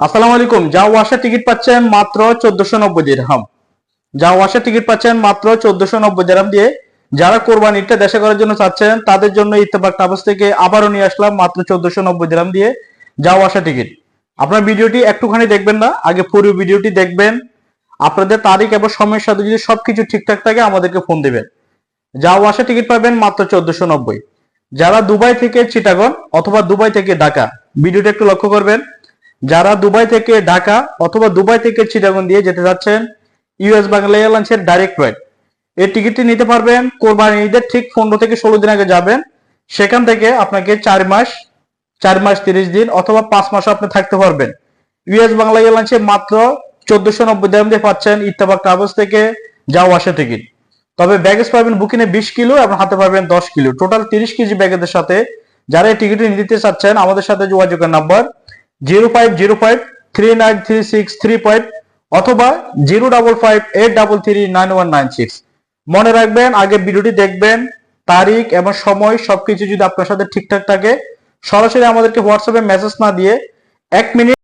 আসসালামু আলাইকুম। যা ওয়াসা টিকিট পাচ্ছেন মাত্র চোদ্দশো নব্বই দিরহাম। যা ওয়াসা টিকিট পাচ্ছেন মাত্র চোদ্দশো নব্বই দিরহাম দিয়ে যারা কোরবানিটা দেশে করার জন্য চাচ্ছেন, তাদের জন্য ইত্তেফাক ট্রাভেলস থেকে আবারও নিয়ে আসলাম মাত্র চোদ্দশো নব্বই দিরহাম দিয়ে যা ওয়াসা টিকিট। আপনার ভিডিওটি একটুখানি দেখবেন না, আগে পুরো ভিডিওটি দেখবেন। আপনাদের তারিখ এবং সময়ের সাথে যদি সবকিছু ঠিকঠাক থাকে, আমাদেরকে ফোন দেবেন। যা ওয়াসা টিকিট পাবেন মাত্র চোদ্দশো নব্বই। যারা দুবাই থেকে চিটাগন অথবা দুবাই থেকে ঢাকা, ভিডিওটা একটু লক্ষ্য করবেন। যারা দুবাই থেকে ঢাকা অথবা দুবাই থেকে চিটাগন দিয়ে যেতে যাচ্ছেন, ইউএস বাংলা এয়ারলাইন্সের ডাইরেক্ট ফ্লাইট এই টিকিটটি নিতে পারবেন কোরবানি ঈদের ঠিক পনেরো থেকে ষোলো দিন আগে যাবেন। সেখান থেকে আপনাকে চার মাস চার মাস তিরিশ দিন অথবা পাঁচ মাস আপনি থাকতে পারবেন। ইউএস বাংলা এয়ারলাইন্সে মাত্র চোদ্দশো নব্বই দাম দিয়ে পাচ্ছেন ইত্তেফাক ট্রাভেলস থেকে যাওয়া আসা টিকিট তবে ব্যাগেজ পাবেন বুকিনে বিশ কিলো এবং হাতে পাবেন দশ কিলো। টোটাল তিরিশ কেজি ব্যাগেজের সাথে যারা এই টিকিটটি নিতে চাচ্ছেন, আমাদের সাথে যোগাযোগের number zero five zero five three nine three six three five অথবা zero double five eight double three nine one nine six মনে রাখবেন আগে ভিডিওটি দেখবেন, তারিখ এবং সময় সবকিছু যদি আপনার সাথে ঠিকঠাক থাকে, সরাসরি আমাদেরকে হোয়াটসঅ্যাপে মেসেজ না দিয়ে এক মিনিট